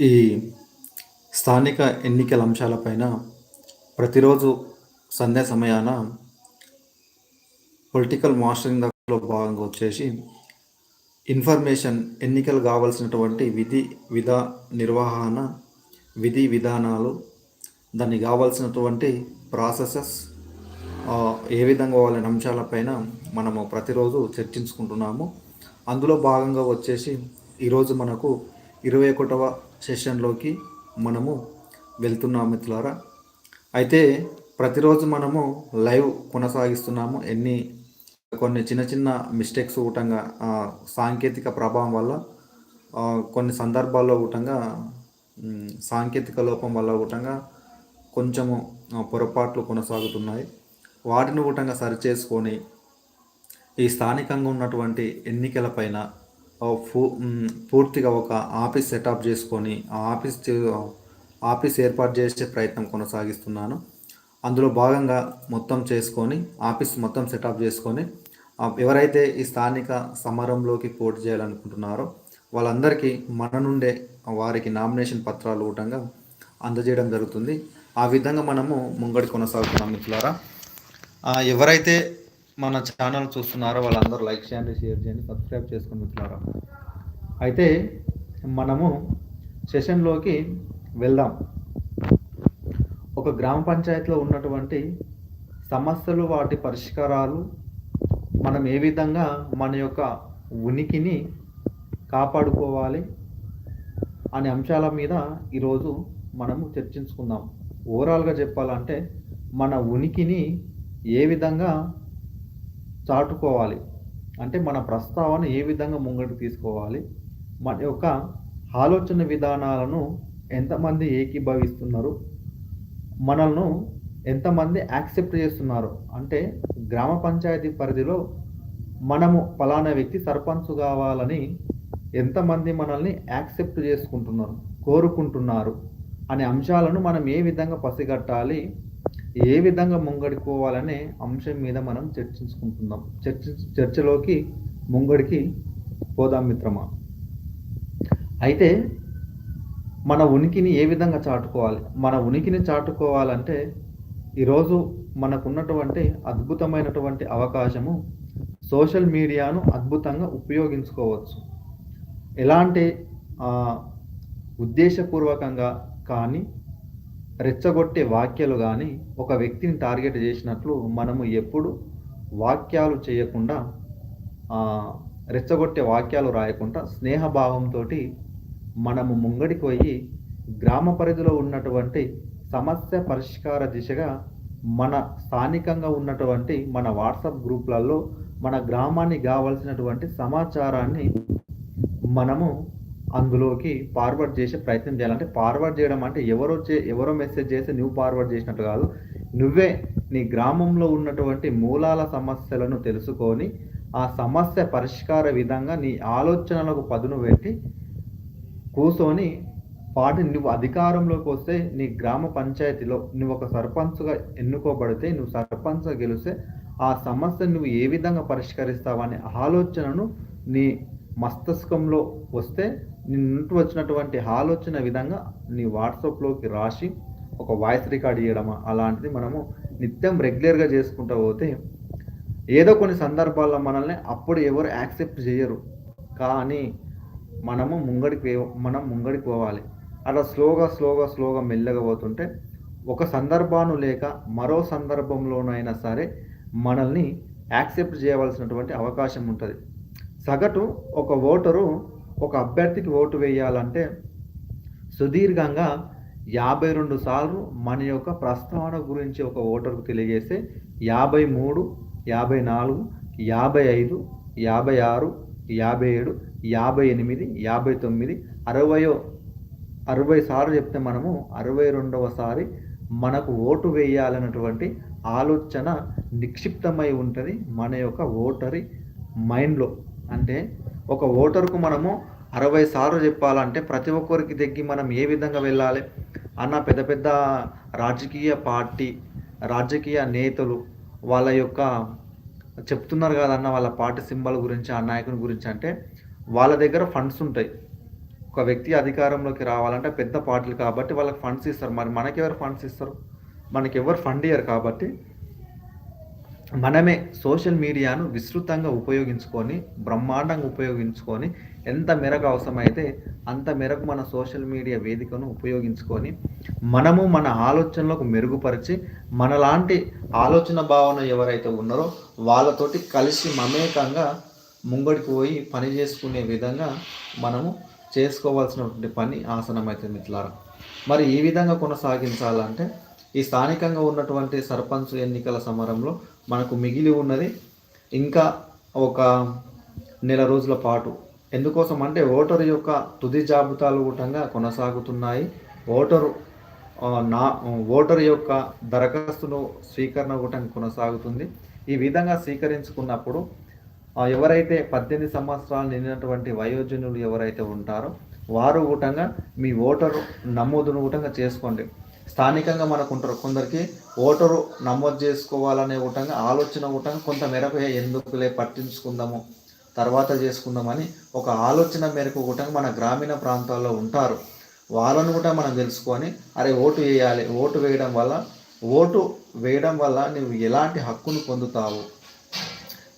ఈ స్థానిక ఎన్నికల అంశాలపైన ప్రతిరోజు సంధ్యా సమయాన పొలిటికల్ మాస్టరింగ్ దాంట్లో భాగంగా వచ్చేసి ఇన్ఫర్మేషన్ ఎన్నికలు కావాల్సినటువంటి విధి విధా నిర్వహణ విధి విధానాలు దానికి కావాల్సినటువంటి ప్రాసెసెస్ ఏ విధంగా వాళ్ళని అంశాలపైన మనము ప్రతిరోజు చర్చించుకుంటున్నాము. అందులో భాగంగా వచ్చేసి ఈరోజు మనకు ఇరవై ఒకటవ సెషన్లోకి మనము వెళ్తున్నాము మిత్రులారా. అయితే ప్రతిరోజు మనము లైవ్ కొనసాగిస్తున్నాము. ఎన్ని కొన్ని చిన్న చిన్న మిస్టేక్స్ కూటంగా సాంకేతిక ప్రభావం వల్ల కొన్ని సందర్భాల్లో కూటంగా సాంకేతిక లోపం వల్ల కూటంగా కొంచెము పొరపాట్లు కొనసాగుతున్నాయి. వాటిని కూటంగా సరిచేసుకొని ఈ స్థానికంగా ఉన్నటువంటి ఎన్నికలపైన పూర్తిగా ఒక ఆఫీస్ సెటప్ చేసుకొని ఆ ఆఫీస్ ఆఫీస్ ఏర్పాటు చేసే ప్రయత్నం కొనసాగిస్తున్నాను. అందులో భాగంగా మొత్తం చేసుకొని ఆఫీస్ మొత్తం సెటప్ చేసుకొని ఎవరైతే ఈ స్థానిక సమరంలోకి పోటీ చేయాలనుకుంటున్నారో వాళ్ళందరికీ మన నుండే వారికి నామినేషన్ పత్రాలు ఊటంగా అందజేయడం జరుగుతుంది. ఆ విధంగా మనము ముంగడి కొనసాగుతున్నాం మిత్రులారా. ఎవరైతే మన ఛానల్ చూస్తున్నారో వాళ్ళందరూ లైక్ చేయండి షేర్ చేయండి సబ్స్క్రైబ్ చేసుకుని మిత్రులారా. అయితే మనము సెషన్లోకి వెళ్దాం. ఒక గ్రామ పంచాయతీలో ఉన్నటువంటి సమస్యలు వాటి పరిష్కారాలు మనం ఏ విధంగా మన యొక్క ఉనికిని కాపాడుకోవాలి అనే అంశాల మీద ఈరోజు మనము చర్చించుకుందాం. ఓవరాల్గా చెప్పాలంటే మన ఉనికిని ఏ విధంగా చాటుకోవాలి. అంటే మన ప్రస్తావన ఏ విధంగా ముంగడికి తీసుకోవాలి? మన యొక్క ఆలోచన విధానాలను ఎంతమంది ఏకీభవిస్తున్నారు? మనల్ని ఎంతమంది యాక్సెప్ట్ చేస్తున్నారు? అంటే గ్రామ పంచాయతీ పరిధిలో మనము ఫలానా వ్యక్తి సర్పంచ్ కావాలని ఎంతమంది మనల్ని యాక్సెప్ట్ చేసుకుంటున్నారు కోరుకుంటున్నారు అనే అంశాలను మనం ఏ విధంగా పసిగట్టాలి? ఏ విధంగా ముంగడుకోవాలనే అంశం మీద మనం చర్చించుకుంటున్నాం. చర్చ చర్చలోకి ముంగడికి పోదాం మిత్రమా? అయితే మన ఉనికిని ఏ విధంగా చాటుకోవాలి? మన ఉనికిని చాటుకోవాలంటే ఈరోజు మనకున్నటువంటి అద్భుతమైనటువంటి అవకాశము సోషల్ మీడియాను అద్భుతంగా ఉపయోగించుకోవచ్చు. ఎలాంటి ఉద్దేశపూర్వకంగా కానీ రెచ్చగొట్టే వాక్యాలు కానీ ఒక వ్యక్తిని టార్గెట్ చేసినట్లు మనము ఎప్పుడు వాక్యాలు చేయకుండా రెచ్చగొట్టే వాక్యాలు రాయకుండా స్నేహభావంతో మనము ముంగడికి పోయి గ్రామ పరిధిలో ఉన్నటువంటి సమస్య పరిష్కార దిశగా మన స్థానికంగా ఉన్నటువంటి మన వాట్సాప్ గ్రూప్లలో మన గ్రామానికి కావలసినటువంటి సమాచారాన్ని మనము అందులోకి ఫార్వర్డ్ చేసే ప్రయత్నం చేయాలంటే ఫార్వర్డ్ చేయడం అంటే ఎవరో చే ఎవరో మెసేజ్ చేస్తే నువ్వు ఫార్వర్డ్ చేసినట్టు కాదు నువ్వే నీ గ్రామంలో ఉన్నటువంటి మూలాల సమస్యలను తెలుసుకొని ఆ సమస్య పరిష్కార విధంగా నీ ఆలోచనలకు పదును పెట్టి కూర్చొని వాటి నువ్వు అధికారంలోకి వస్తే నీ గ్రామ పంచాయతీలో నువ్వు ఒక సర్పంచ్గా ఎన్నుకోబడితే నువ్వు సర్పంచ్గా గెలిస్తే ఆ సమస్యను నువ్వు ఏ విధంగా పరిష్కరిస్తావనే ఆలోచనను నీ మస్తిష్కంలో వస్తే నిన్నుంటూ వచ్చినటువంటి ఆలోచన విధంగా నీ వాట్సాప్లోకి రాసి ఒక వాయిస్ రికార్డ్ చేయడం అలాంటిది మనము నిత్యం రెగ్యులర్గా చేసుకుంటూ పోతే ఏదో కొన్ని సందర్భాల్లో మనల్ని అప్పుడు ఎవరు యాక్సెప్ట్ చేయరు. కానీ మనము ముంగడికి మనం ముంగడికి పోవాలి. అలా స్లోగా స్లోగా స్లోగా మెల్లగా పోతుంటే ఒక సందర్భాను లేక మరో సందర్భంలోనైనా సరే మనల్ని యాక్సెప్ట్ చేయవలసినటువంటి అవకాశం ఉంటుంది. సగటు ఒక ఓటరు ఒక అభ్యర్థికి ఓటు వేయాలంటే సుదీర్ఘంగా యాభై రెండు సార్లు మన యొక్క ప్రస్తావన గురించి ఒక ఓటర్కు తెలియజేస్తే యాభై మూడు యాభై నాలుగు యాభై ఐదు యాభై ఆరు యాభై ఏడు యాభై ఎనిమిది యాభై తొమ్మిది అరవయో అరవై సార్లు చెప్తే మనము అరవై రెండవసారి మనకు ఓటు వేయాలన్నటువంటి ఆలోచన నిక్షిప్తమై ఉంటుంది మన యొక్క ఓటరి మైండ్లో. అంటే ఒక ఓటరుకు మనము అరవై సార్లు చెప్పాలంటే ప్రతి ఒక్కరికి దగ్గి మనం ఏ విధంగా వెళ్ళాలి? అన్న పెద్ద పెద్ద రాజకీయ పార్టీ రాజకీయ నేతలు వాళ్ళ యొక్క చెప్తున్నారు కదన్న వాళ్ళ పార్టీ సింబల్ గురించి ఆ నాయకుని గురించి అంటే వాళ్ళ దగ్గర ఫండ్స్ ఉంటాయి. ఒక వ్యక్తి అధికారంలోకి రావాలంటే పెద్ద పార్టీలు కాబట్టి వాళ్ళకి ఫండ్స్ ఇస్తారు. మరి మనకెవరు ఫండ్స్ ఇస్తారు? మనకి ఎవరు ఫండ్ ఇయ్యరు కాబట్టి మనమే సోషల్ మీడియాను విస్తృతంగా ఉపయోగించుకొని బ్రహ్మాండంగా ఉపయోగించుకొని ఎంత మేరకు అవసరమైతే అంత మేరకు మన సోషల్ మీడియా వేదికను ఉపయోగించుకొని మనము మన ఆలోచనలకు మెరుగుపరిచి మనలాంటి ఆలోచన భావన ఎవరైతే ఉన్నారో వాళ్ళతోటి కలిసి మమేకంగా ముంగడికి పోయి పని చేసుకునే విధంగా మనము చేసుకోవాల్సినటువంటి పని ఆసనమైతే మిత్రులారా. మరి ఈ విధంగా కొనసాగించాలంటే ఈ స్థానికంగా ఉన్నటువంటి సర్పంచ్ ఎన్నికల సమరంలో మనకు మిగిలి ఉన్నది ఇంకా ఒక నెల రోజుల పాటు. ఎందుకోసం అంటే ఓటరు యొక్క తుది జాబితాలు కూటంగా కొనసాగుతున్నాయి. ఓటరు నా ఓటరు యొక్క దరఖాస్తును స్వీకరణ కూడా కొనసాగుతుంది. ఈ విధంగా స్వీకరించుకున్నప్పుడు ఎవరైతే పద్దెనిమిది సంవత్సరాలు నిండినటువంటి వయోజనులు ఎవరైతే ఉంటారో వారు కూటంగా మీ ఓటరు నమోదును కూటంగా చేసుకోండి. స్థానికంగా మనకు ఉంటారు కొందరికి ఓటరు నమోదు చేసుకోవాలనే కూటంగా ఆలోచన కూటంగా కొంత మేరకు ఎందుకులే పట్టించుకుందాము తర్వాత చేసుకుందామని ఒక ఆలోచన మేరకు కూడా మన గ్రామీణ ప్రాంతాల్లో ఉంటారు. వాళ్ళను కూడా మనం తెలుసుకొని అరే ఓటు వేయాలి ఓటు వేయడం వల్ల ఓటు వేయడం వల్ల నువ్వు ఎలాంటి హక్కును పొందుతావు?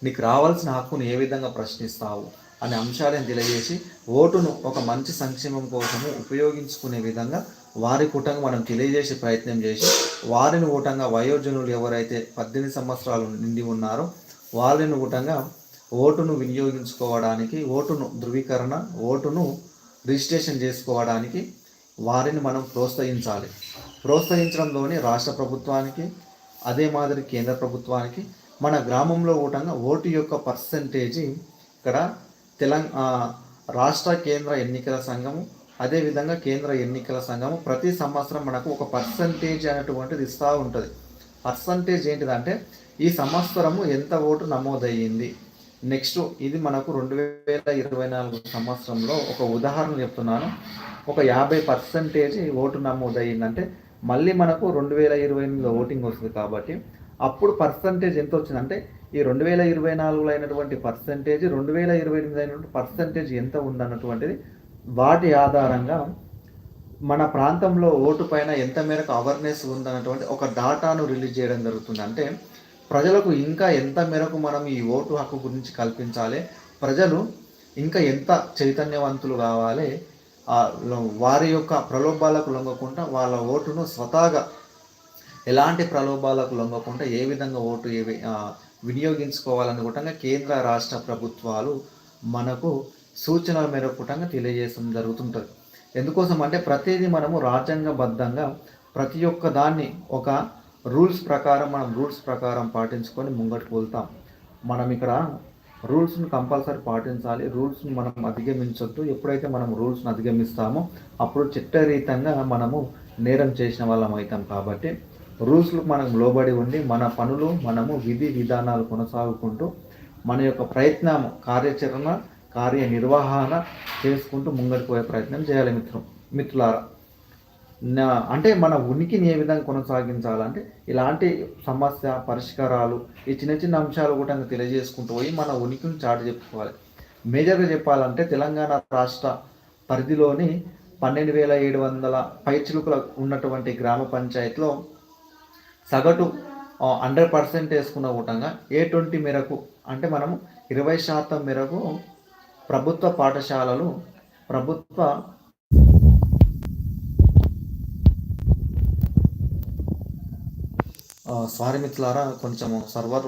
నీకు రావాల్సిన హక్కును ఏ విధంగా ప్రశ్నిస్తావు? అనే అంశాలను తెలియజేసి ఓటును ఒక మంచి సంక్షేమం కోసము ఉపయోగించుకునే విధంగా వారి కూటంగా మనం తెలియజేసే ప్రయత్నం చేసి వారిని కూటంగా వయోజనులు ఎవరైతే పద్దెనిమిది సంవత్సరాలు నిండి ఉన్నారో వారిని కూటంగా ఓటును వినియోగించుకోవడానికి ఓటును ధృవీకరణ ఓటును రిజిస్ట్రేషన్ చేసుకోవడానికి వారిని మనం ప్రోత్సహించాలి. ప్రోత్సహించడంలోని రాష్ట్ర ప్రభుత్వానికి అదే మాదిరి కేంద్ర ప్రభుత్వానికి మన గ్రామంలో ఊటంగా ఓటు యొక్క పర్సంటేజీ ఇక్కడ తెలంగాణ రాష్ట్ర కేంద్ర ఎన్నికల సంఘము అదేవిధంగా కేంద్ర ఎన్నికల సంఘము ప్రతి సంవత్సరం మనకు ఒక పర్సంటేజ్ అనేటువంటిది ఇస్తూ ఉంటుంది. పర్సంటేజ్ ఏంటిదంటే ఈ సంవత్సరము ఎంత ఓటు నమోదయ్యింది? నెక్స్ట్ ఇది మనకు రెండు వేల ఇరవై నాలుగు సంవత్సరంలో ఒక ఉదాహరణ చెప్తున్నాను. ఒక యాభై పర్సంటేజ్ ఓటు నమోదయ్యిందంటే మళ్ళీ మనకు రెండు వేల ఇరవై ఎనిమిదిలో ఓటింగ్ వస్తుంది కాబట్టి అప్పుడు పర్సంటేజ్ ఎంత వచ్చిందంటే ఈ రెండు వేల ఇరవై నాలుగులో అయినటువంటి పర్సంటేజ్ రెండు వేల ఇరవై ఎనిమిది అయినటువంటి పర్సంటేజ్ ఎంత ఉందన్నటువంటిది వాటి ఆధారంగా మన ప్రాంతంలో ఓటు పైన ఎంత మేరకు అవేర్నెస్ ఉందన్నటువంటి ఒక డాటాను రిలీజ్ చేయడం జరుగుతుంది. అంటే ప్రజలకు ఇంకా ఎంత మేరకు మనం ఈ ఓటు హక్కు గురించి కల్పించాలి ప్రజలు ఇంకా ఎంత చైతన్యవంతులు కావాలి వారి యొక్క ప్రలోభాలకు లొంగకుండా వాళ్ళ ఓటును స్వతహాగా ఎలాంటి ప్రలోభాలకు లొంగకుండా ఏ విధంగా ఓటు ఏ వి- వినియోగించుకోవాలని కూడా కేంద్ర రాష్ట్ర ప్రభుత్వాలు మనకు సూచనల మేరకు తెలియజేయడం జరుగుతుంటుంది. ఎందుకోసం అంటే ప్రతిదీ మనము రాజ్యాంగబద్ధంగా ప్రతి ఒక్క దాన్ని ఒక రూల్స్ ప్రకారం మనం రూల్స్ ప్రకారం పాటించుకొని ముంగటికి వెళ్తాం మనం ఇక్కడ రూల్స్ను కంపల్సరీ పాటించాలి. రూల్స్ను మనం అధిగమించొద్దు. ఎప్పుడైతే మనం రూల్స్ను అధిగమిస్తామో అప్పుడు చట్టరీతంగా మనము నేరం చేసిన వాళ్ళం అవుతాం కాబట్టి రూల్స్లకు మనం లోబడి ఉండి మన పనులు మనము విధి విధానాలు కొనసాగుకుంటూ మన యొక్క ప్రయత్నం కార్యాచరణ కార్యనిర్వహణ చేసుకుంటూ ముంగడికి పోయే ప్రయత్నం చేయాలి మిత్రం మిత్రులారా. నా అంటే మన ఉనికిని ఏ విధంగా కొనసాగించాలంటే ఇలాంటి సమస్య పరిష్కారాలు ఈ చిన్న చిన్న అంశాలు కూడా తెలియజేసుకుంటూ పోయి మన ఉనికిని చాటు చెప్పుకోవాలి. మేజర్గా చెప్పాలంటే తెలంగాణ రాష్ట్ర పరిధిలోని పన్నెండు వేల ఏడు వందల పైచిలుకల ఉన్నటువంటి గ్రామ పంచాయతీలో సగటు హండ్రెడ్ పర్సెంట్ వేసుకున్న కూటంగా ఏ ట్వంటీ మేరకు అంటే మనము ఇరవై శాతం మేరకు ప్రభుత్వ పాఠశాలలు ప్రభుత్వ సారీ మిత్రులారా కొంచెం సర్వర్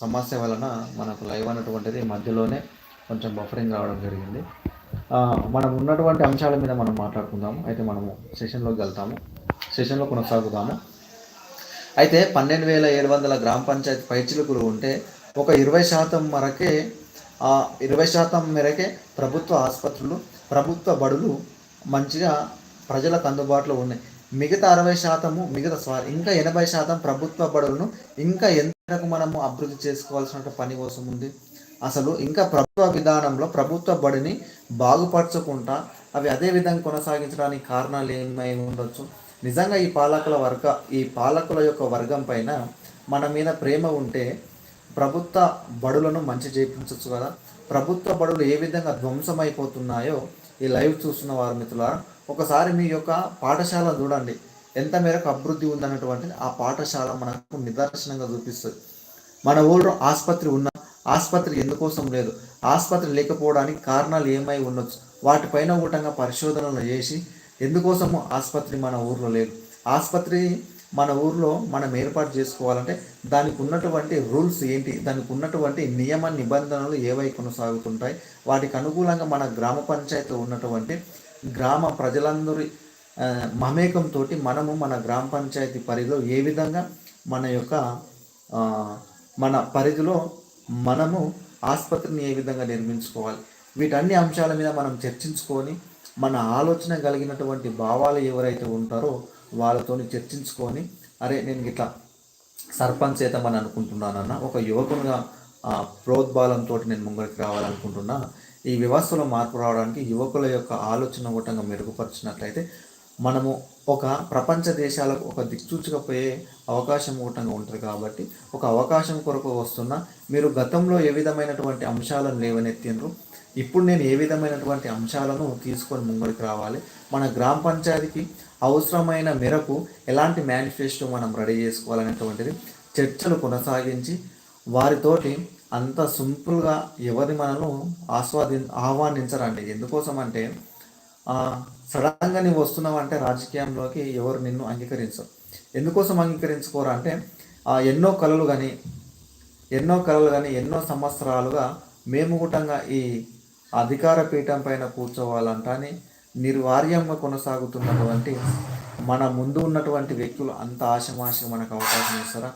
సమస్య వలన మనకు లైవ్ అన్నటువంటిది మధ్యలోనే కొంచెం బఫరింగ్ రావడం జరిగింది. మనం ఉన్నటువంటి అంశాల మీద మనం మాట్లాడుకుందాము. అయితే మనము సెషన్లోకి వెళ్తాము. సెషన్లో కొనసాగుదాము. అయితే పన్నెండు వేల ఏడు వందల గ్రామ పంచాయతీ పైచిలుకులు ఉంటే ఒక ఇరవై శాతం వరకే ఆ ఇరవై శాతం మేరకే ప్రభుత్వ ఆసుపత్రులు ప్రభుత్వ బడులు మంచిగా ప్రజలకు అందుబాటులో ఉన్నాయి. మిగతా అరవై శాతము మిగతా సారీ ఇంకా ఎనభై శాతం ప్రభుత్వ బడులను ఇంకా ఎంతకు మనము అభివృద్ధి చేసుకోవాల్సిన పని కోసం ఉంది. అసలు ఇంకా ప్రభుత్వ విధానంలో ప్రభుత్వ బడిని బాగుపరచకుండా అవి అదే విధంగా కొనసాగించడానికి కారణాలు ఏమై ఉండొచ్చు? నిజంగా ఈ పాలకుల వర్గ ఈ పాలకుల యొక్క వర్గం పైన మన మీద ప్రేమ ఉంటే ప్రభుత్వ బడులను మంచి చేయించవచ్చు కదా? ప్రభుత్వ బడులు ఏ విధంగా ధ్వంసమైపోతున్నాయో ఈ లైవ్ చూస్తున్న వారు మిత్రులారా ఒకసారి మీ యొక్క పాఠశాల చూడండి. ఎంత మేరకు అభివృద్ధి ఉందన్నటువంటిది ఆ పాఠశాల మనకు నిదర్శనంగా చూపిస్తుంది. మన ఊళ్ళో ఆసుపత్రి ఉన్న ఆసుపత్రి ఎందుకోసం లేదు? ఆసుపత్రి లేకపోవడానికి కారణాలు ఏమై ఉండొచ్చు? వాటిపైన కూటంగా పరిశోధనలు చేసి ఎందుకోసము ఆసుపత్రి మన ఊర్లో లేదు? ఆసుపత్రి మన ఊర్లో మనం ఏర్పాటు చేసుకోవాలంటే దానికి ఉన్నటువంటి రూల్స్ ఏంటి? దానికి ఉన్నటువంటి నియమ నిబంధనలు ఏవై కొనసాగుతుంటాయి? వాటికి అనుకూలంగా మన గ్రామ పంచాయతీ ఉన్నటువంటి గ్రామ ప్రజలందరి మమేకంతో మనము మన గ్రామ పంచాయతీ పరిధిలో ఏ విధంగా మన యొక్క మన పరిధిలో మనము ఆసుపత్రిని ఏ విధంగా నిర్మించుకోవాలి? వీటన్ని అంశాల మీద మనం చర్చించుకొని మన ఆలోచన కలిగినటువంటి భావాలు ఎవరైతే ఉంటారో వాళ్ళతోని చర్చించుకొని అరే నేను ఇట్లా సర్పంచ్ చేద్దామని అనుకుంటున్నానన్న ఒక యువకునిగా ప్రోద్బాలంతో నేను ముంగడికి రావాలనుకుంటున్నా. ఈ వ్యవస్థలో మార్పు రావడానికి యువకుల యొక్క ఆలోచన కూటంగా మెరుగుపరిచినట్లయితే మనము ఒక ప్రపంచ దేశాలకు ఒక దిక్సూచిగా పోయే అవకాశం ఒకటంగా ఉంటుంది కాబట్టి ఒక అవకాశం కొరకు వస్తున్న మీరు గతంలో ఏ విధమైనటువంటి అంశాలను లేవనెత్తిండ్రు? ఇప్పుడు నేను ఏ విధమైనటువంటి అంశాలను తీసుకొని ముంగడికి రావాలి? మన గ్రామ పంచాయతీకి అవసరమైన మేరకు ఎలాంటి మేనిఫెస్టో మనం రెడీ చేసుకోవాలనేటువంటిది చర్చలు కొనసాగించి వారితోటి అంత సింపుల్గా ఎవరి మనను ఆస్వాది ఆహ్వానించరండి. ఎందుకోసం అంటే సడన్గా నువ్వు వస్తున్నావు అంటే రాజకీయంలోకి ఎవరు నిన్ను అంగీకరించరు. ఎందుకోసం అంగీకరించుకోరు అంటే ఆ, ఎన్నో కళలు కానీ ఎన్నో కళలు కానీ ఎన్నో సంవత్సరాలుగా మేము కూటంగా ఈ అధికార పీఠం పైన కూర్చోవాలంటని నిర్వార్యంగా కొనసాగుతున్నటువంటి మన ముందు ఉన్నటువంటి వ్యక్తులు అంత ఆశమాశ మనకు అవకాశం ఇస్తారా?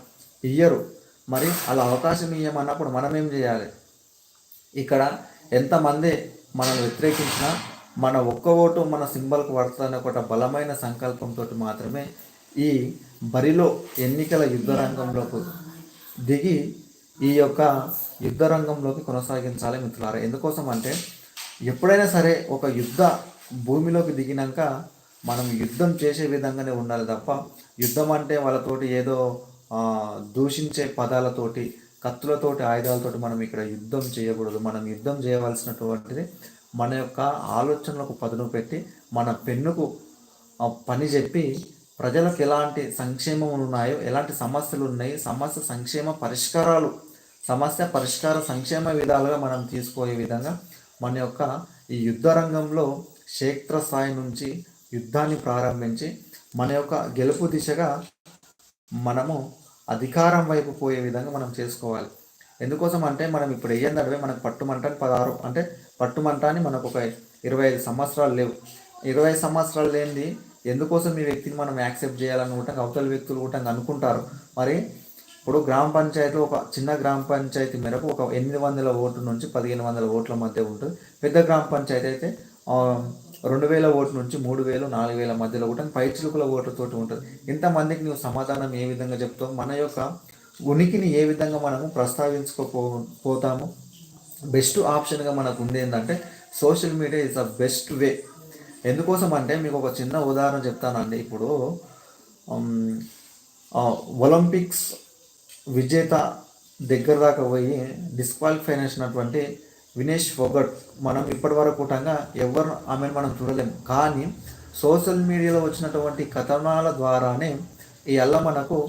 ఇయ్యరు. మరి అలా అవకాశం ఇయ్యమన్నప్పుడు మనం ఏం చేయాలి? ఇక్కడ ఎంతమంది మనల్ని వ్యతిరేకించినా మన ఒక్క ఓటు మన సింబల్కి పడుతుందనే ఒక బలమైన సంకల్పంతో మాత్రమే ఈ బరిలో ఎన్నికల యుద్ధ రంగంలోకి దిగి ఈ యొక్క యుద్ధ రంగంలోకి కొనసాగించాలి మిత్రులారా. ఎందుకోసం అంటే ఎప్పుడైనా సరే ఒక యుద్ధ భూమిలోకి దిగినాక మనం యుద్ధం చేసే విధంగానే ఉండాలి తప్ప యుద్ధం అంటే వాళ్ళతోటి ఏదో దూషించే పదాలతోటి కత్తులతోటి ఆయుధాలతోటి మనం ఇక్కడ యుద్ధం చేయకూడదు. మనం యుద్ధం చేయవలసినటువంటిది మన యొక్క ఆలోచనలకు పదును పెట్టి మన పెన్నుకు పని చెప్పి ప్రజలకు ఎలాంటి సంక్షేమం ఉన్నాయో ఎలాంటి సమస్యలు ఉన్నాయి సమస్య సంక్షేమ పరిష్కారాలు సమస్య పరిష్కార సంక్షేమ విధాలుగా మనం తీసుకోయే విధంగా మన యొక్క ఈ యుద్ధ రంగంలో క్షేత్రస్థాయి నుంచి యుద్ధాన్ని ప్రారంభించి మన యొక్క గెలుపు దిశగా మనము అధికారం వైపు పోయే విధంగా మనం చేసుకోవాలి. ఎందుకోసం అంటే మనం ఇప్పుడు వెయ్యందడవే మనకు పట్టుమంట పదహారు అంటే పట్టుమంట అని మనకు ఒక ఇరవై ఐదు సంవత్సరాలు లేవు. ఇరవై ఐదు సంవత్సరాలు లేనిది ఎందుకోసం ఈ వ్యక్తిని మనం యాక్సెప్ట్ చేయాలనుకుంటే అవతల వ్యక్తులు కూడా అనుకుంటారు. మరి ఇప్పుడు గ్రామ పంచాయతీలో ఒక చిన్న గ్రామ పంచాయతీ మేరకు ఒక ఎనిమిది వందల ఓట్ల నుంచి పదిహేను వందల ఓట్ల మధ్య ఉంటుంది. పెద్ద గ్రామ పంచాయతీ అయితే రెండు వేల ఓట్ల నుంచి మూడు వేలు నాలుగు వేల మధ్యలో కూడా పైచిలుకుల ఓట్లతోటి ఉంటుంది. ఇంతమందికి నువ్వు సమాధానం ఏ విధంగా చెప్తావు? మన యొక్క ఉనికిని ఏ విధంగా మనము ప్రస్తావించుకోపో పోతాము? బెస్ట్ ఆప్షన్గా మనకు ఉంది ఏంటంటే social media is the best way. ఎందుకోసం అంటే మీకు ఒక చిన్న ఉదాహరణ చెప్తానండి. ఇప్పుడు ఒలింపిక్స్ విజేత దగ్గర దాకా పోయి డిస్క్వాలిఫై అయినటువంటి వినేష్ ఫోగట్ మనం ఇప్పటి వరకు కూటంగా ఎవరు ఆమెను మనం చూడలేము కానీ సోషల్ మీడియాలో వచ్చినటువంటి కథనాల ద్వారానే ఈ అల్ల మనకు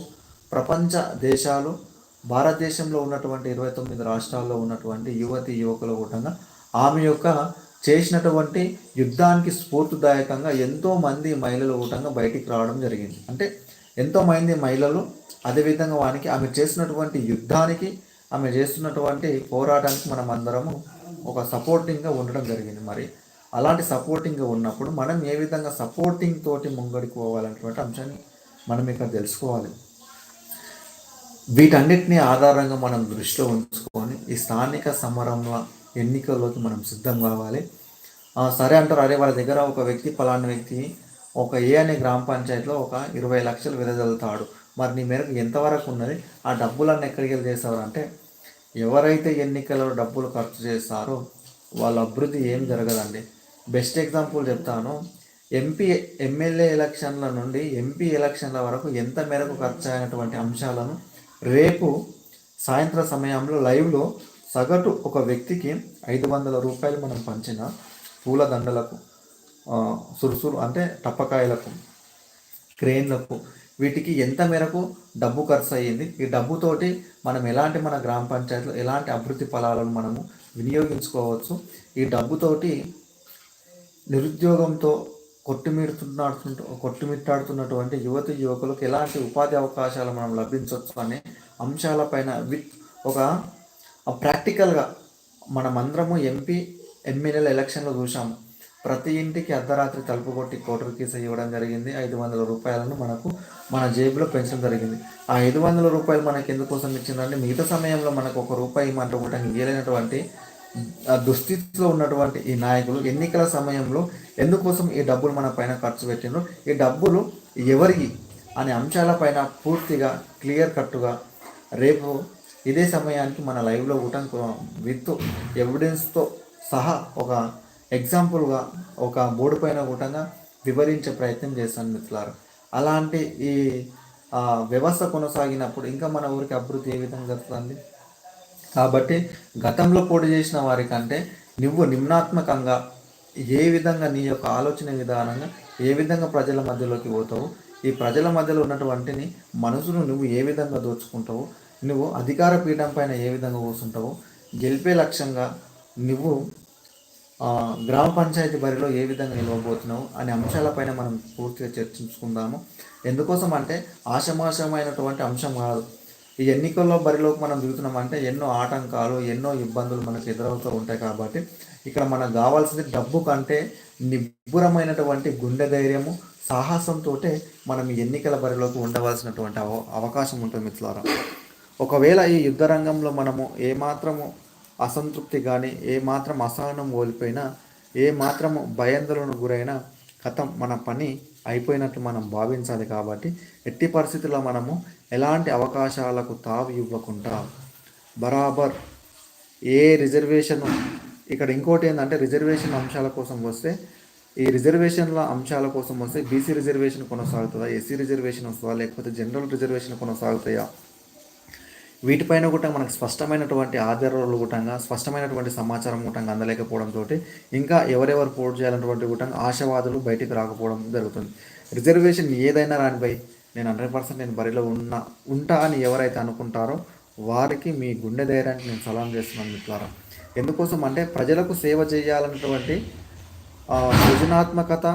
ప్రపంచ దేశాలు భారతదేశంలో ఉన్నటువంటి ఇరవై తొమ్మిది రాష్ట్రాల్లో ఉన్నటువంటి యువతి యువకుల కూడంగా ఆమె యొక్క చేసినటువంటి యుద్ధానికి స్ఫూర్తిదాయకంగా ఎంతోమంది మహిళలు కూడంగా బయటికి రావడం జరిగింది. అంటే ఎంతోమంది మహిళలు అదేవిధంగా వానికి ఆమె చేసినటువంటి యుద్ధానికి ఆమె చేస్తున్నటువంటి పోరాటానికి మనం అందరము ఒక సపోర్టింగ్గా ఉండడం జరిగింది. మరి అలాంటి సపోర్టింగ్గా ఉన్నప్పుడు మనం ఏ విధంగా సపోర్టింగ్ తోటి ముంగడికి పోవాలనేటువంటి అంశాన్ని మనం ఇక్కడ తెలుసుకోవాలి. వీటన్నిటినీ ఆధారంగా మనం దృష్టిలో ఉంచుకొని ఈ స్థానిక సమరంలో ఎన్నికల్లోకి మనం సిద్ధం కావాలి. సరే అంటారు అరే వాళ్ళ దగ్గర ఒక వ్యక్తి పలానా వ్యక్తి ఒక ఏ అనే గ్రామ పంచాయతీలో ఒక ఇరవై లక్షలు విదజల్లుతాడు మరి నీ మేరకు ఎంతవరకు ఉన్నది? ఆ డబ్బులన్నీ ఎక్కడికి వెళ్ళి చేస్తారు అంటే ఎవరైతే ఎన్నికల్లో డబ్బులు ఖర్చు చేస్తారో వాళ్ళ అభివృద్ధి ఏం జరగదండి. బెస్ట్ ఎగ్జాంపుల్ చెప్తాను. ఎంపీ ఎమ్మెల్యే ఎలక్షన్ల నుండి ఎంపీ ఎలక్షన్ల వరకు ఎంత మేరకు ఖర్చు అయినటువంటి అంశాలను రేపు సాయంత్రం సమయంలో లైవ్లో సగటు ఒక వ్యక్తికి ఐదు వందల రూపాయలు మనం పంచిన పూల దండలకు సురుసురు అంటే టప్పకాయలకు క్రేన్లకు వీటికి ఎంత మేరకు డబ్బు ఖర్చు అయ్యింది? ఈ డబ్బుతోటి మనం ఎలాంటి మన గ్రామ పంచాయతీలో ఎలాంటి అభివృద్ధి ఫలాలను మనము వినియోగించుకోవచ్చు? ఈ డబ్బుతోటి నిరుద్యోగంతో కొట్టుమిడుతున్నాడుతుంట కొట్టుమిట్టాడుతున్నటువంటి యువతి యువకులకు ఎలాంటి ఉపాధి అవకాశాలు మనం లభించవచ్చు అనే అంశాలపైన విత్ ఒక ప్రాక్టికల్గా మనమందరము ఎంపీ ఎమ్మెల్యేల ఎలక్షన్లో చూసాము ప్రతి ఇంటికి అర్ధరాత్రి తలుపు కొట్టి కోటర్ కేసు ఇవ్వడం జరిగింది. ఐదు వందల రూపాయలను మనకు మన జేబులో పెంచడం జరిగింది. ఆ ఐదు వందల రూపాయలు మనకి ఎందుకోసం ఇచ్చిందంటే మిగతా సమయంలో మనకు ఒక రూపాయి ఇమ్మంటే కూడా ఇవ్వలేనటువంటి ఆ దుస్థితిలో ఉన్నటువంటి ఈ నాయకులు ఎన్నికల సమయంలో ఎందుకోసం ఈ డబ్బులు మన పైన ఖర్చు పెట్టిండ్రు? ఈ డబ్బులు ఎవరికి? అనే అంశాలపైన పూర్తిగా క్లియర్ కట్టుగా రేపు ఇదే సమయానికి మన లైవ్లో కూడా విత్ ఎవిడెన్స్తో సహా ఒక ఎగ్జాంపుల్గా ఒక బోర్డు పైన కూడా వివరించే ప్రయత్నం చేస్తాను మిత్రులారు. అలాంటి ఈ వ్యవస్థ కొనసాగినప్పుడు ఇంకా మన ఊరికి అభివృద్ధి ఏ విధంగా జరుగుతుంది? కాబట్టి గతంలో పోటీ చేసిన వారికంటే నువ్వు నిమ్నాత్మకంగా ఏ విధంగా నీ యొక్క ఆలోచన విధానంగా ఏ విధంగా ప్రజల మధ్యలోకి పోతావు ఈ ప్రజల మధ్యలో ఉన్నటువంటిని మనసును నువ్వు ఏ విధంగా దోచుకుంటావు నువ్వు అధికార పీఠం పైన ఏ విధంగా కూర్చుంటావు గెలిపే లక్ష్యంగా నువ్వు గ్రామ పంచాయతీ బరిలో ఏ విధంగా నిలవబోతున్నావు అనే అంశాలపైన మనం పూర్తిగా చర్చించుకుందాము. ఎందుకోసం అంటే ఆశమాశమైనటువంటి అంశం కాదు. ఈ ఎన్నికల్లో బరిలోకి మనం దిగుతున్నామంటే ఎన్నో ఆటంకాలు ఎన్నో ఇబ్బందులు మనకు ఎదురవుతూ ఉంటాయి కాబట్టి ఇక్కడ మనకు కావాల్సింది డబ్బు కంటే నిబ్బురమైనటువంటి గుండె ధైర్యము సాహసంతో మనం ఎన్నికల బరిలోకి ఉండవలసినటువంటి అవ అవకాశం ఉంటుంది మిత్రులారా. ఒకవేళ ఈ యుద్ధ రంగంలో మనము ఏమాత్రము అసంతృప్తి కానీ ఏమాత్రం అసహనం కోల్పోయినా ఏ మాత్రము భయాందోళనకు గురైనా కథం మన పని అయిపోయినట్టు మనం భావించాలి కాబట్టి ఎట్టి పరిస్థితుల్లో మనము ఎలాంటి అవకాశాలకు తావు ఇవ్వకుండా బరాబర్ ఏ రిజర్వేషన్ ఇక్కడ ఇంకోటి ఏంటంటే రిజర్వేషన్ అంశాల కోసం వస్తే ఈ రిజర్వేషన్ల అంశాల కోసం వస్తే బీసీ రిజర్వేషన్ కొనసాగుతుందా ఎస్సీ రిజర్వేషన్ వస్తుందా లేకపోతే జనరల్ రిజర్వేషన్ కొనసాగుతాయా? వీటిపైన కూడా మనకు స్పష్టమైనటువంటి ఆధారాలు కూడా స్పష్టమైనటువంటి సమాచారం గుటంగా అందలేకపోవడంతో ఇంకా ఎవరెవరు పోటీ చేయాలన్నటువంటి గుటంగా ఆశావాదులు బయటికి రాకపోవడం జరుగుతుంది. రిజర్వేషన్ ఏదైనా రానిపై నేను హండ్రెడ్ పర్సెంట్ నేను బరిలో ఉన్నా ఉంటా అని ఎవరైతే అనుకుంటారో వారికి మీ గుండె ధైర్యానికి నేను సలాం చేస్తున్నాను మిత్రులారా. ఎందుకోసం అంటే ప్రజలకు సేవ చేయాలన్నటువంటి సృజనాత్మకత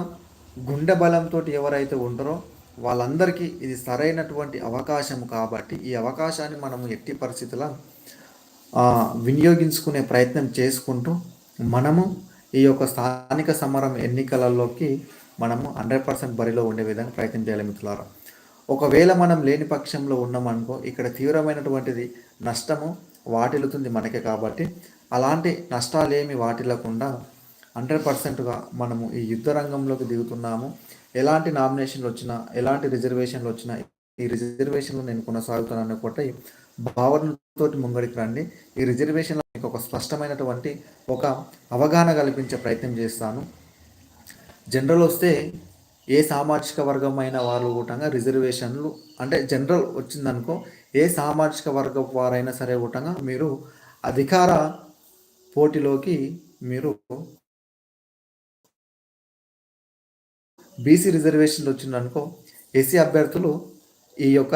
గుండె బలంతో ఎవరైతే ఉంటారో వాళ్ళందరికీ ఇది సరైనటువంటి అవకాశం కాబట్టి ఈ అవకాశాన్ని మనము ఎట్టి పరిస్థితుల వినియోగించుకునే ప్రయత్నం చేసుకుంటూ మనము ఈ యొక్క స్థానిక సమరం ఎన్నికలలోకి మనము హండ్రెడ్ పర్సెంట్ బరిలో ఉండే విధంగా ప్రయత్నం చేయాలి మిత్రులారా. ఒకవేళ మనం లేని పక్షంలో ఉన్నామనుకో ఇక్కడ తీవ్రమైనటువంటిది నష్టము వాటిల్లుతుంది మనకే కాబట్టి అలాంటి నష్టాలేమి వాటిల్లకుండా హండ్రెడ్ పర్సెంట్గా మనము ఈ యుద్ధ రంగంలోకి దిగుతున్నాము. ఎలాంటి నామినేషన్లు వచ్చినా ఎలాంటి రిజర్వేషన్లు వచ్చినా ఈ రిజర్వేషన్లు నేను కొనసాగుతానని ఒకటి భావనతోటి ముంగడికి రండి. ఈ రిజర్వేషన్లో మీకు ఒక స్పష్టమైనటువంటి ఒక అవగాహన కల్పించే ప్రయత్నం చేస్తాను. జనరల్ వస్తే ఏ సామాజిక వర్గమైన వాళ్ళు కూడా రిజర్వేషన్లు అంటే జనరల్ వచ్చిందనుకో ఏ సామాజిక వర్గం వారైనా సరే కూడా మీరు అధికార పోటీలోకి మీరు బీసీ రిజర్వేషన్లు వచ్చిందనుకో ఎస్సీ అభ్యర్థులు ఈ యొక్క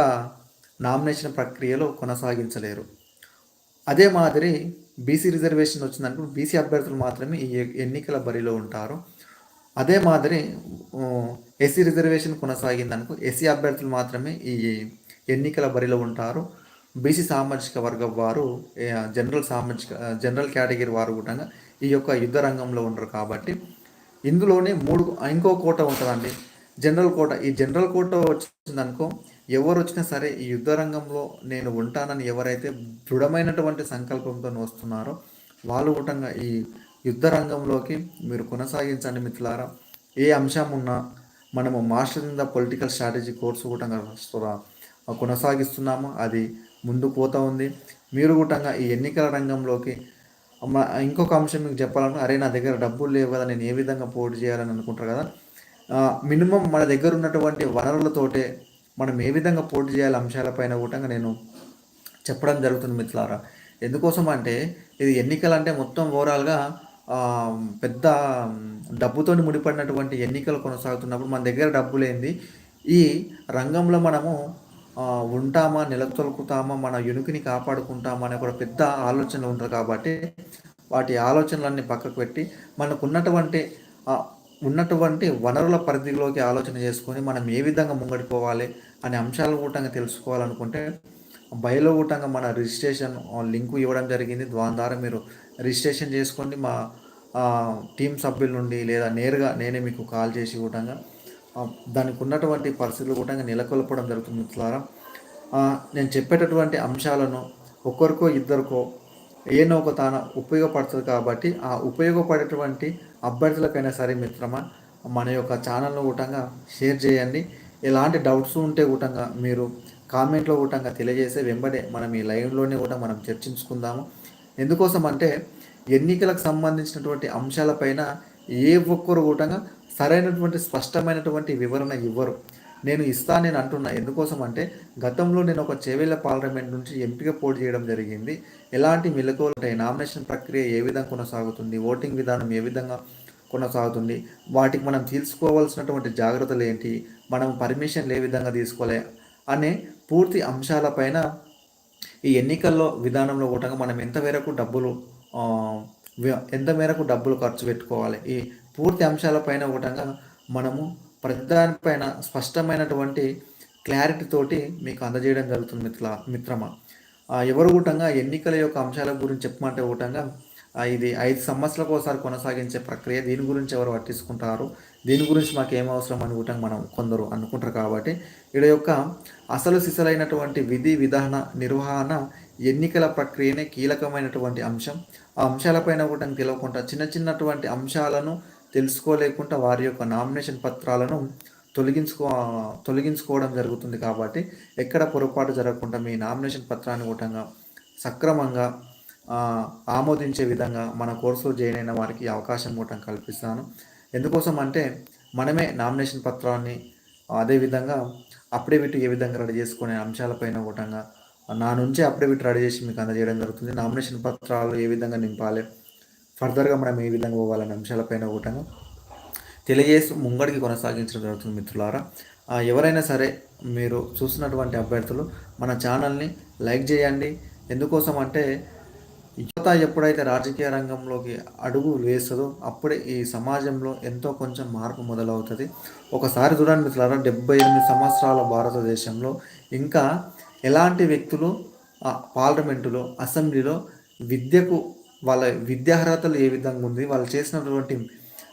నామినేషన్ ప్రక్రియలో కొనసాగించలేరు. అదే మాదిరి బీసీ రిజర్వేషన్ వచ్చిందనుకో బీసీ అభ్యర్థులు మాత్రమే ఈ ఎన్నికల బరిలో ఉంటారు. అదే మాదిరి ఎస్సీ రిజర్వేషన్ కొనసాగిందనుకో ఎస్సీ అభ్యర్థులు మాత్రమే ఈ ఎన్నికల బరిలో ఉంటారు. బీసీ సామాజిక వర్గం వారు జనరల్ సామాజిక జనరల్ కేటగిరీ వారు కూడా ఈ యొక్క యుద్ధ రంగంలో ఉండరు కాబట్టి ఇందులోనే మూడు ఇంకో కోట ఉంటుందండి. General quota. ఈ జనరల్ కోట వచ్చిందనుకో ఎవరు వచ్చినా సరే ఈ యుద్ధ రంగంలో నేను ఉంటానని ఎవరైతే దృఢమైనటువంటి సంకల్పంతో వస్తున్నారో వాళ్ళు కూడా ఈ యుద్ధ రంగంలోకి మీరు కొనసాగించండి మిత్రులారా. ఏ అంశం ఉన్నా మనము master in the political strategy course కూడా కొనసాగిస్తున్నాము. అది ముందు పోతూ ఉంది. మీరు కూడా ఈ ఎన్నికల రంగంలోకి ఇంకొక అంశం మీకు చెప్పాలంటే అరే నా దగ్గర డబ్బులు లేవు కదా నేను ఏ విధంగా పోటీ చేయాలని అనుకుంటారు కదా. మినిమం మన దగ్గర ఉన్నటువంటి వనరులతోటే మనం ఏ విధంగా పోటీ చేయాలి అంశాలపైన కూడా నేను చెప్పడం జరుగుతుంది మిత్రులారా. ఎందుకోసం అంటే ఇది ఎన్నికలు అంటే మొత్తం ఓవరాల్గా పెద్ద డబ్బుతో ముడిపడినటువంటి ఎన్నికలు కొనసాగుతున్నప్పుడు మన దగ్గర డబ్బు లేనిది ఈ రంగంలో మనము ఉంటామా నిలతొలుకుతామా మన ఉనికిని కాపాడుకుంటామా అనే ఒక పెద్ద ఆలోచనలు ఉంటుంది కాబట్టి వాటి ఆలోచనలన్నీ పక్కకు పెట్టి మనకు ఉన్నటువంటి ఉన్నటువంటి వనరుల పరిధిలోకి ఆలోచన చేసుకొని మనం ఏ విధంగా ముంగడిపోవాలి అనే అంశాలు కూటంగా తెలుసుకోవాలనుకుంటే బయలో కూటంగా మన రిజిస్ట్రేషన్ లింకు ఇవ్వడం జరిగింది. దాని ద్వారా మీరు రిజిస్ట్రేషన్ చేసుకోండి మా టీం సభ్యుల నుండి లేదా నేరుగా నేనే మీకు కాల్ చేసి కూటంగా దానికి ఉన్నటువంటి పరిస్థితులు కూడా నెలకొల్పడం జరుగుతుంది మిత్రులారా. నేను చెప్పేటటువంటి అంశాలను ఒక్కరికో ఇద్దరికో ఏనో ఒక తాన ఉపయోగపడుతుంది కాబట్టి ఆ ఉపయోగపడేటువంటి అభ్యర్థులకైనా సరే మిత్రమా మన యొక్క ఛానల్ను కూటంగా షేర్ చేయండి. ఎలాంటి డౌట్స్ ఉంటే కూటంగా మీరు కామెంట్లో కూటంగా తెలియజేసే వెంబడే మనం ఈ లైవ్లోనే కూడా మనం చర్చించుకుందాము. ఎందుకోసం అంటే ఎన్నికలకు సంబంధించినటువంటి అంశాలపైన ఏ ఒక్కరు కూటంగా సరైనటువంటి స్పష్టమైనటువంటి వివరణ ఇవ్వరు. నేను ఇస్తా నేను అంటున్నా. ఎందుకోసం అంటే గతంలో నేను ఒక చేవేళ్ళ పార్లమెంట్ నుంచి ఎంపిక పోటీ చేయడం జరిగింది. ఎలాంటి మెలకువలు ఉంటాయి నామినేషన్ ప్రక్రియ ఏ విధంగా కొనసాగుతుంది? ఓటింగ్ విధానం ఏ విధంగా కొనసాగుతుంది? వాటికి మనం తీసుకోవాల్సినటువంటి జాగ్రత్తలు ఏంటి? మనం పర్మిషన్లు ఏ విధంగా తీసుకోలే అనే పూర్తి అంశాలపైన ఈ ఎన్నికల్లో విధానంలో కూడా మనం ఎంత మేరకు డబ్బులు ఎంత మేరకు డబ్బులు ఖర్చు పెట్టుకోవాలి? ఈ పూర్తి అంశాలపైన కూడా మనము ప్రతిదానిపైన స్పష్టమైనటువంటి క్లారిటీ తోటి మీకు అందజేయడం జరుగుతుంది మిత్ర మిత్రమా. ఎవరు కూటంగా ఎన్నికల యొక్క అంశాల గురించి చెప్పమంటే కూటంగా ఇది ఐదు సంవత్సరాలకు ఒకసారి కొనసాగించే ప్రక్రియ దీని గురించి ఎవరు పట్టించుకుంటారు దీని గురించి మాకు ఏం అవసరం అనుకుంటాం మనం కొందరు అనుకుంటారు కాబట్టి ఇక్కడ యొక్క అసలు సిసలైనటువంటి విధి విధాన నిర్వహణ ఎన్నికల ప్రక్రియనే కీలకమైనటువంటి అంశం. ఆ అంశాలపైన కూడా తెలియకుండా చిన్న చిన్నటువంటి అంశాలను తెలుసుకోలేకుండా వారి యొక్క నామినేషన్ పత్రాలను తొలగించుకో తొలగించుకోవడం జరుగుతుంది కాబట్టి ఎక్కడ పొరపాటు జరగకుండా మీ నామినేషన్ పత్రాన్ని కూడా సక్రమంగా ఆమోదించే విధంగా మన కోర్సులో జాయిన్ అయిన వారికి అవకాశం కూడా కల్పిస్తాను. ఎందుకోసం అంటే మనమే నామినేషన్ పత్రాన్ని అదేవిధంగా అప్డేవిట్ ఏ విధంగా రెడీ చేసుకునే అంశాలపైన కూడా నా నుంచే అప్డేవిట్ రెడీ చేసి మీకు అందజేయడం జరుగుతుంది. నామినేషన్ పత్రాలు ఏ విధంగా నింపాలి ఫర్దర్గా మనం ఏ విధంగా పోవాలనే అంశాలపైన కూడా తెలియజేసి ముంగడికి కొనసాగించడం జరుగుతుంది మిత్రులారా. ఎవరైనా సరే మీరు చూస్తున్నటువంటి అభ్యర్థులు మన ఛానల్ని లైక్ చేయండి. ఎందుకోసం అంటే యువత ఎప్పుడైతే రాజకీయ రంగంలోకి అడుగు వేస్తుందో అప్పుడే ఈ సమాజంలో ఎంతో కొంచెం మార్పు మొదలవుతుంది. ఒకసారి చూడండి మిత్రులారా డెబ్బై ఎనిమిది సంవత్సరాల భారతదేశంలో ఇంకా ఎలాంటి వ్యక్తులు పార్లమెంటులో అసెంబ్లీలో విద్యకు వాళ్ళ విద్యార్హతలు ఏ విధంగా ఉంది వాళ్ళు చేసినటువంటి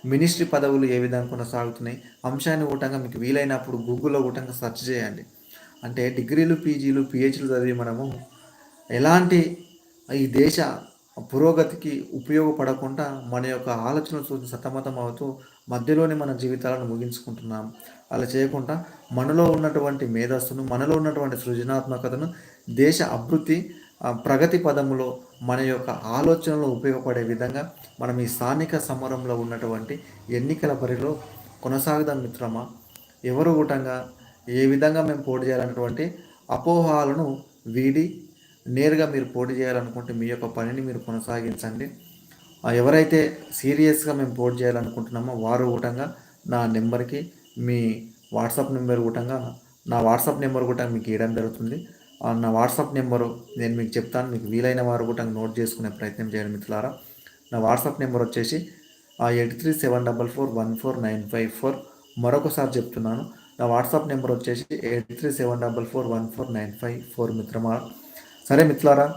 మినిస్ట్రీ పదవులు ఏ విధంగా కొనసాగుతున్నాయి అంశాన్ని కూటంగా మీకు వీలైనప్పుడు గూగుల్లో కూటంగా సెర్చ్ చేయండి. అంటే డిగ్రీలు పీజీలు పిహెచ్లు చదివి మనము ఎలాంటి ఈ దేశ పురోగతికి ఉపయోగపడకుండా మన యొక్క ఆలోచనలు చూసి సతమతం అవుతూ మధ్యలోనే మన జీవితాలను ముగించుకుంటున్నాం. అలా చేయకుండా మనలో ఉన్నటువంటి మేధస్సును మనలో ఉన్నటువంటి సృజనాత్మకతను దేశ అభివృద్ధి ప్రగతి పదములో మన యొక్క ఆలోచనలు ఉపయోగపడే విధంగా మనం ఈ స్థానిక సమరంలో ఉన్నటువంటి ఎన్నికల బరిలో కొనసాగుదాం మిత్రమా? ఎవరు కూటంగా ఏ విధంగా మేము పోటీ చేయాలన్నటువంటి అపోహాలను వీడి నేరుగా మీరు పోటీ చేయాలనుకుంటే మీ యొక్క పనిని మీరు కొనసాగించండి. ఎవరైతే సీరియస్గా మేము పోటీ చేయాలనుకుంటున్నామో వారు కూటంగా నా నెంబర్కి మీ వాట్సాప్ నెంబర్ కూటంగా నా వాట్సాప్ నెంబర్ కూడా మీకు ఇవ్వడం జరుగుతుంది. నా వాట్సాప్ నెంబరు నేను మీకు చెప్తాను. మీకు వీలైన వారు కూడా నోట్ చేసుకునే ప్రయత్నం చేయండి మిత్రులారా. నా వాట్సాప్ నెంబర్ వచ్చేసి eight three seven double four one four nine five four. మరొకసారి చెప్తున్నాను. నా వాట్సాప్ నెంబర్ వచ్చేసి eight three seven double four one four nine five four మిత్రమా. సరే మిత్రులారా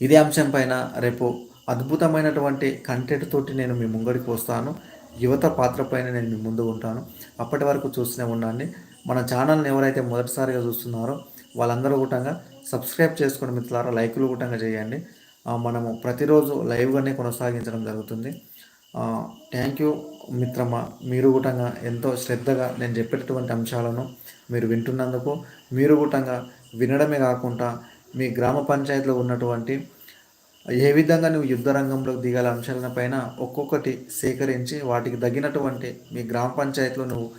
ఇదే అంశం పైన రేపు అద్భుతమైనటువంటి కంటెంట్ తోటి నేను మీ ముంగడికి వస్తాను. యువత పాత్ర పైన నేను మీ ముందు ఉంటాను. అప్పటి వరకు చూస్తూనే ఉండండి. మన ఛానల్ని ఎవరైతే మొదటిసారిగా చూస్తున్నారో వాళ్ళందరూ కూటంగా సబ్స్క్రైబ్ చేసుకుని మిత్రులారా లైకులు కూడంగా చేయండి. మనము ప్రతిరోజు లైవ్గానే కొనసాగించడం జరుగుతుంది. థ్యాంక్ యూ మిత్రమా. మీరు కూడంగా ఎంతో శ్రద్ధగా నేను చెప్పేటటువంటి అంశాలను మీరు వింటున్నందుకు మీరు కూడంగా వినడమే కాకుండా మీ గ్రామ పంచాయతీలో ఉన్నటువంటి ఏ విధంగా నువ్వు యుద్ధ రంగంలోకి దిగాల అంశాలపైన ఒక్కొక్కటి సేకరించి వాటికి తగినటువంటి మీ గ్రామ పంచాయతీలో నువ్వు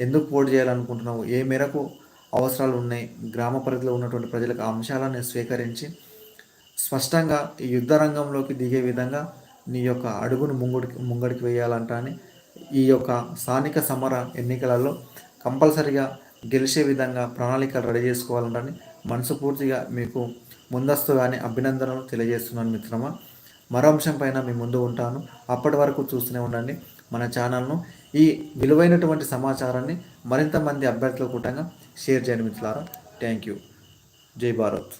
ఎందుకు పోటీ చేయాలనుకుంటున్నావు ఏ మేరకు అవసరాలు ఉన్నాయి. గ్రామ పరిధిలో ఉన్నటువంటి ప్రజలకు అంశాలను స్వీకరించి స్పష్టంగా ఈ యుద్ధ రంగంలోకి దిగే విధంగా నీ యొక్క అడుగును ముంగుడికి ముంగడికి వేయాలంట అని ఈ యొక్క స్థానిక సమర ఎన్నికలలో కంపల్సరిగా గెలిచే విధంగా ప్రణాళికలు రెడీ చేసుకోవాలంటని మనసుపూర్తిగా మీకు ముందస్తుగానే అభినందనలు తెలియజేస్తున్నాను మిత్రమా. మరో అంశం పైన మీ ముందు ఉంటాను. అప్పటి వరకు చూస్తూనే ఉండండి. మన ఛానల్ను ఈ విలువైనటువంటి సమాచారాన్ని మరింత మంది అభ్యర్థుల కూటంగా షేర్ చేయండి మిత్రులారా. థ్యాంక్ యూ జై భారత్.